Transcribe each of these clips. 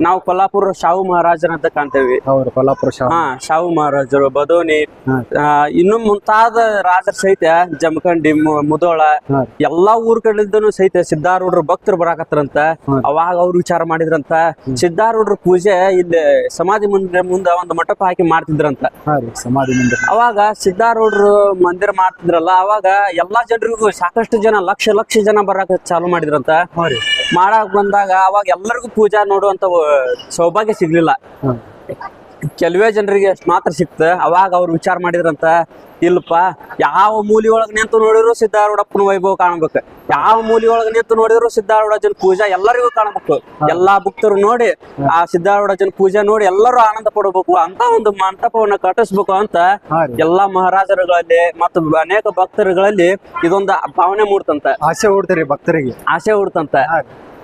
ನಾವು ಕೊಲ್ಲಾಪುರ ಶಾಹು ಕಾಣ್ತೇವಿ. ಕೊಲ್ಲಾಪುರ ಶಾವ ಹಾ ಶಾಹು ಮಹಾರಾಜರು ಬದೋನಿ. ಆ, ಇನ್ನು ಮುಂತಾದ ರಾಜರ ಸಹಿತ ಜಮಖಂಡಿ ಮು- ಮುದೋಳ. ಎಲ್ಲಾ ಊರ್ ಕಡೆಯಿಂದನು ಸಹಿತ ಸಿದ್ಧಾರೂಢರು ಭಕ್ತರು ಬರಾಕತ್ರಂತ. ಅವಾಗ ಅವ್ರು ವಿಚಾರ ಮಾಡಿದ್ರಂತ. ಸಿದ್ಧಾರೂಢರ ಪೂಜೆ ಇಲ್ಲಿ ಸಮಾಧಿ ಮುಂದೆ ಮುಂದ ಒಂದು ಮಂಟಪ ಹಾಕಿ ಮಾಡ್ತಿದ್ರಂತ. ಹಾ ರೀ ಸಮಾಧಿ ಮಂದಿರ ಅವಾಗ ಸಿದ್ಧಾರೂಢರು ಮಂದಿರ ಮಾಡ್ತಿದ್ರಲ್ಲ ಅವಾಗ ಎಲ್ಲಾ ಜನರಿಗೂ ಸಾಕಷ್ಟು ಜನ ಲಕ್ಷ ಲಕ್ಷ ಜನ ಬರಾಕ ಚಾಲು ಮಾಡಿದ್ರಂತ. ಹಾ ರೀ. ಮಾಡಾಕ್ ಬಂದಾಗ ಅವಾಗ ಎಲ್ಲರಿಗೂ ಪೂಜಾ ನೋಡುವಂತ ಸೌಭಾಗ್ಯ ಸಿಗ್ಲಿಲ್ಲ. ಕೆಲವೇ ಜನರಿಗೆ ಮಾತ್ರ ಸಿಕ್ತ. ಅವಾಗ ಅವ್ರು ವಿಚಾರ ಮಾಡಿದ್ರಂತ ಇಲ್ಲಪ್ಪ ಯಾವ ಮೂಲಿ ಒಳಗ್ ನಿಂತು ನೋಡಿದ್ರು ಸಿದ್ಧಾರೂಢಪ್ಪನ ವೈಭವ ಕಾಣ್ಬೇಕು. ಯಾವ ಮೂಲಿ ಒಳಗ್ ನಿಂತು ನೋಡಿದ್ರು ಸಿದ್ಧಾರೂಢಜನ್ ಪೂಜಾ ಎಲ್ಲರಿಗೂ ಕಾಣ್ಬೇಕು. ಎಲ್ಲಾ ಭಕ್ತರು ನೋಡಿ ಆ ಸಿದ್ಧಾರೂಢಜನ್ ಪೂಜಾ ನೋಡಿ ಎಲ್ಲರೂ ಆನಂದ ಪಡಬೇಕು. ಅಂತ ಒಂದು ಮಂಟಪವನ್ನ ಕಟ್ಟಿಸ್ಬೇಕು ಅಂತ ಎಲ್ಲಾ ಮಹಾರಾಜರುಗಳಲ್ಲಿ ಮತ್ತು ಅನೇಕ ಭಕ್ತರುಗಳಲ್ಲಿ ಇದೊಂದು ಭಾವನೆ ಮೂಡ್ತಂತ. ಆಸೆ ಹುಡ್ತೀರಿ ಭಕ್ತರಿಗೆ. ಆಸೆ ಹುಡ್ತಂತ.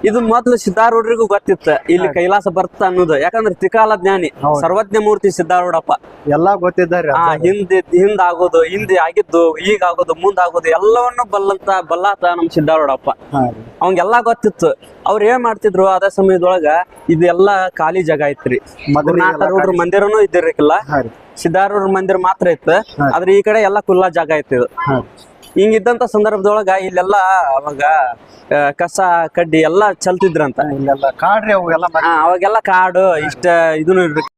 ಇದು ಮೊದ್ಲು ಸಿದ್ಧಾರೂಢರಿಗೂ ಗೊತ್ತಿತ್ತ. ಇಲ್ಲಿ ಕೈಲಾಸ ಬರ್ತ ಅನ್ನೋದು. ಯಾಕಂದ್ರೆ ತ್ರಿಕಾಲ ಜ್ಞಾನಿ ಸರ್ವಜ್ಞ ಮೂರ್ತಿ ಸಿದ್ಧಾರೂಢಪ್ಪ. ಎಲ್ಲಾ ಗೊತ್ತಿದ್ದಾರೆ ಆ ಹಿಂದೆ ಹಿಂದ್ ಆಗೋದು ಹಿಂದೆ ಆಗಿದ್ದು ಈಗ ಆಗೋದು ಮುಂದ್ ಆಗೋದು ಎಲ್ಲವನ್ನು ಬಲ್ಲಂತ ಬಲ್ಲಾತ ನಮ್ ಸಿದ್ಧಾರೂಢಪ್ಪ ಅವಂಗೆಲ್ಲಾ ಗೊತ್ತಿತ್ತು. ಅವ್ರ ಏನ್ ಮಾಡ್ತಿದ್ರು ಅದೇ ಸಮಯದೊಳಗ ಇದೆಲ್ಲ ಖಾಲಿ ಜಾಗ ಐತ್ರಿ. ಗುರುನಾಥರೂಢರ ಮಂದಿರನು ಇದ್ದಿರಕಿಲ್ಲ ಸಿದ್ಧಾರೂಢ ಮಂದಿರ ಮಾತ್ರ ಇತ್ತು. ಆದ್ರೆ ಈ ಕಡೆ ಎಲ್ಲಾ ಖುಲ್ಲಾ ಜಾಗ ಐತಿ ಇದು. ಹಿಂಗಿದ್ದಂತ ಸಂದರ್ಭದೊಳಗ ಇಲ್ಲೆಲ್ಲಾ ಅವಾಗ ಆ, ಕಸ ಕಡ್ಡಿ ಎಲ್ಲಾ ಚಲ್ತಿದ್ರಂತ. ಇಲ್ಲೆಲ್ಲ ಕಾಡ್ರಿ ಅವೆಲ್ಲ ಆ, ಅವಾಗೆಲ್ಲ ಕಾಡು ಇಷ್ಟ ಇದನ್ನು